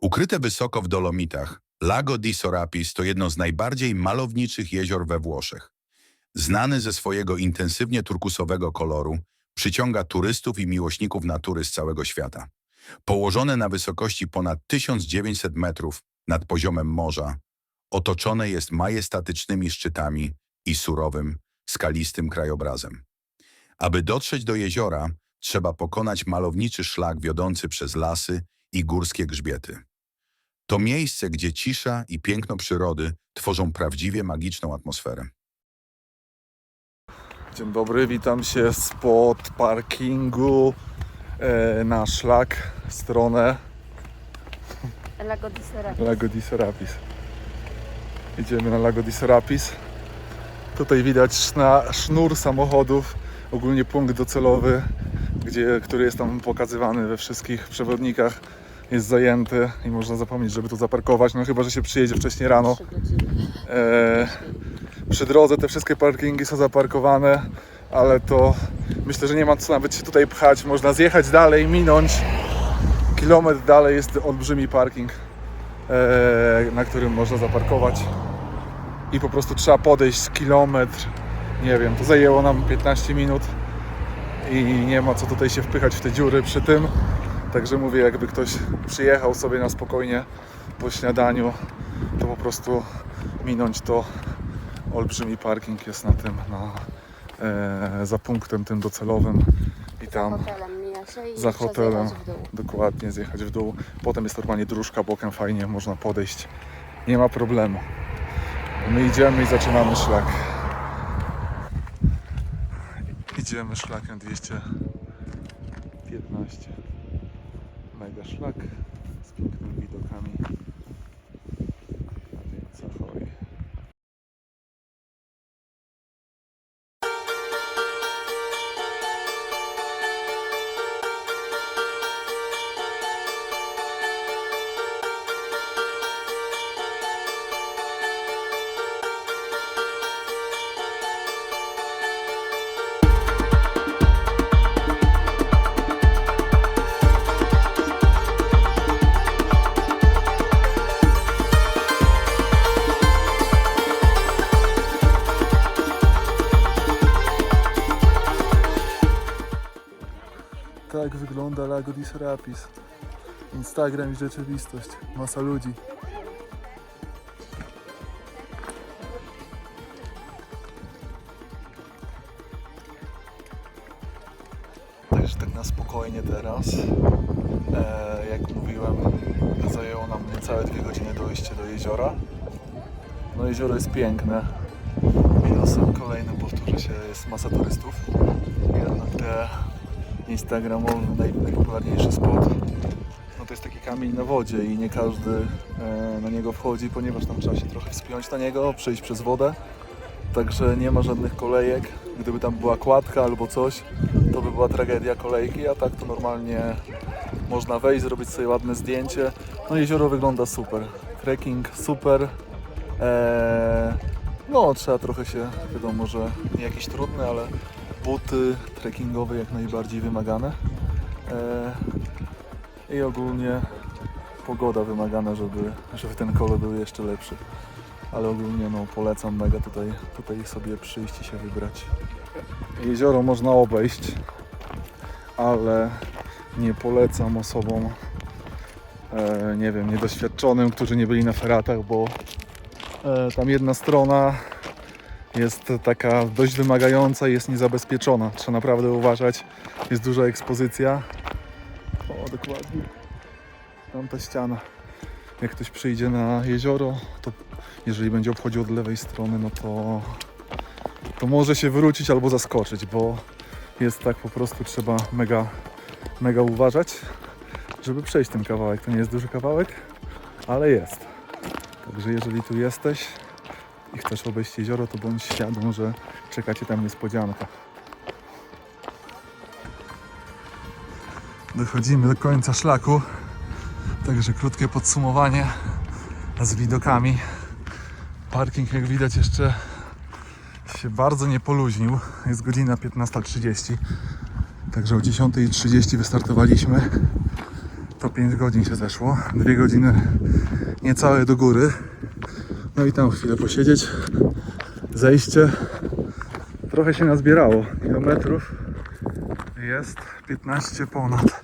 Ukryte wysoko w Dolomitach, Lago di Sorapis to jedno z najbardziej malowniczych jezior we Włoszech. Znany ze swojego intensywnie turkusowego koloru, przyciąga turystów i miłośników natury z całego świata. Położone na wysokości ponad 1900 metrów nad poziomem morza, otoczone jest majestatycznymi szczytami i surowym, skalistym krajobrazem. Aby dotrzeć do jeziora, trzeba pokonać malowniczy szlak wiodący przez lasy i górskie grzbiety. To miejsce, gdzie cisza i piękno przyrody tworzą prawdziwie magiczną atmosferę. Dzień dobry, witam się spod parkingu e, na szlak w stronę Lago di Serapis. Lago di Serapis. Idziemy na Lago di Serapis. Tutaj widać szna, sznur samochodów, ogólnie punkt docelowy, gdzie, który jest tam pokazywany we wszystkich przewodnikach. Jest zajęty i można zapomnieć, żeby tu zaparkować, no chyba, że się przyjedzie wcześniej rano. E, przy drodze te wszystkie parkingi są zaparkowane, ale to myślę, że nie ma co nawet się tutaj pchać. Można zjechać dalej, minąć. Kilometr dalej jest olbrzymi parking, e, na którym można zaparkować. I po prostu trzeba podejść kilometr. Nie wiem, to zajęło nam 15 minut i nie ma co tutaj się wpychać w te dziury przy tym. Także mówię, jakby ktoś przyjechał sobie na spokojnie po śniadaniu, to po prostu minąć to olbrzymi parking jest na tym, na, e, za punktem tym docelowym i tam Hotelem mija się i za hotelem dokładnie zjechać w dół. Potem jest normalnie dróżka bokiem, fajnie można podejść. Nie ma problemu. My idziemy i zaczynamy szlak. Idziemy szlakiem 215. Mega szlak z pięknymi widokami. A więc ahoj. Tak wygląda Lago di Serapis. Instagram i rzeczywistość. Masa ludzi. Także tak na spokojnie teraz. E, jak mówiłem, zajęło nam niecałe dwie godziny dojście do jeziora. No jezioro jest piękne. Minusem kolejnym, powtórzę się, jest masa turystów. Jednak te instagramowy naj, najpopularniejszy spot. No to jest taki kamień na wodzie i nie każdy e, na niego wchodzi, ponieważ tam trzeba się trochę wspiąć na niego, przejść przez wodę. Także nie ma żadnych kolejek. Gdyby tam była kładka albo coś, to by była tragedia kolejki, a tak to normalnie można wejść, zrobić sobie ładne zdjęcie. No jezioro wygląda super. Trekking super. Eee, no trzeba trochę się, wiadomo, że nie jakieś trudne, ale buty trekkingowe jak najbardziej wymagane. Eee, I ogólnie pogoda wymagana, żeby, żeby ten kolor był jeszcze lepszy. Ale ogólnie no, polecam mega tutaj, tutaj sobie przyjść i się wybrać. Jezioro można obejść, ale nie polecam osobom, e, nie wiem, niedoświadczonym, którzy nie byli na feratach, bo e, tam jedna strona jest taka dość wymagająca i jest niezabezpieczona. Trzeba naprawdę uważać. Jest duża ekspozycja. O, dokładnie. Tamta ściana. Jak ktoś przyjdzie na jezioro, to jeżeli będzie obchodził od lewej strony, no to, to może się wrócić albo zaskoczyć, bo jest tak po prostu trzeba mega, mega uważać, żeby przejść ten kawałek. To nie jest duży kawałek, ale jest. Także jeżeli tu jesteś, i chcesz obejść jezioro, to bądź świadom, że czeka Cię tam niespodzianka. Dochodzimy do końca szlaku, także krótkie podsumowanie z widokami. Parking jak widać jeszcze się bardzo nie poluźnił. Jest godzina 15.30, także o 10.30 wystartowaliśmy. 105 godzin się zeszło. Dwie godziny niecałe do góry. No i tam chwilę posiedzieć. Zejście. Trochę się nazbierało. Kilometrów jest 15 ponad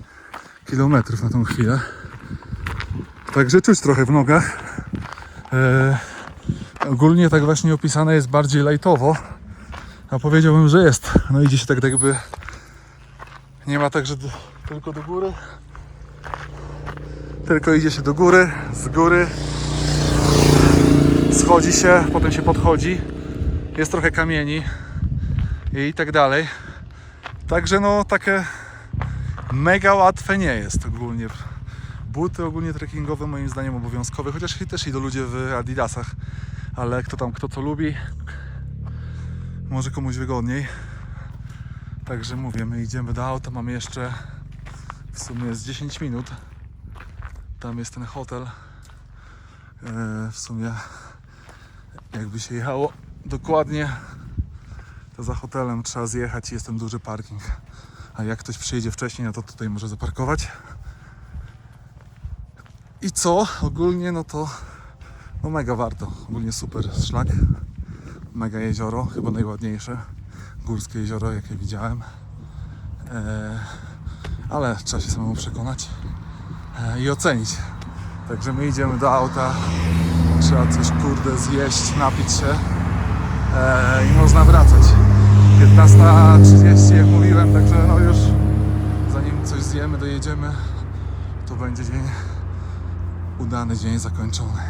kilometrów na tą chwilę. Także czuć trochę w nogach. E, ogólnie tak właśnie opisane jest bardziej lajtowo. A powiedziałbym, że jest. No idzie się tak jakby nie ma tak, że do, tylko do góry. Tylko idzie się do góry, z góry. Schodzi się, potem się podchodzi. Jest trochę kamieni i tak dalej. Także no takie mega łatwe nie jest ogólnie. Buty ogólnie trekkingowe moim zdaniem obowiązkowe, chociaż też idą ludzie w adidasach, ale kto tam kto co lubi, może komuś wygodniej. Także mówię, my idziemy do auta, mamy jeszcze w sumie z 10 minut. Tam jest ten hotel. E, w sumie jakby się jechało dokładnie, to za hotelem trzeba zjechać i jest ten duży parking. A jak ktoś przyjedzie wcześniej, no to tutaj może zaparkować. I co? Ogólnie no to no mega warto. Ogólnie super szlak. Mega jezioro, chyba najładniejsze górskie jezioro, jakie widziałem. E, ale trzeba się samemu przekonać e, i ocenić. Także my idziemy do auta. Trzeba coś kurde zjeść, napić się e, i można wracać. 15.30 jak mówiłem, także no już zanim coś zjemy, dojedziemy, to będzie dzień udany, dzień zakończony.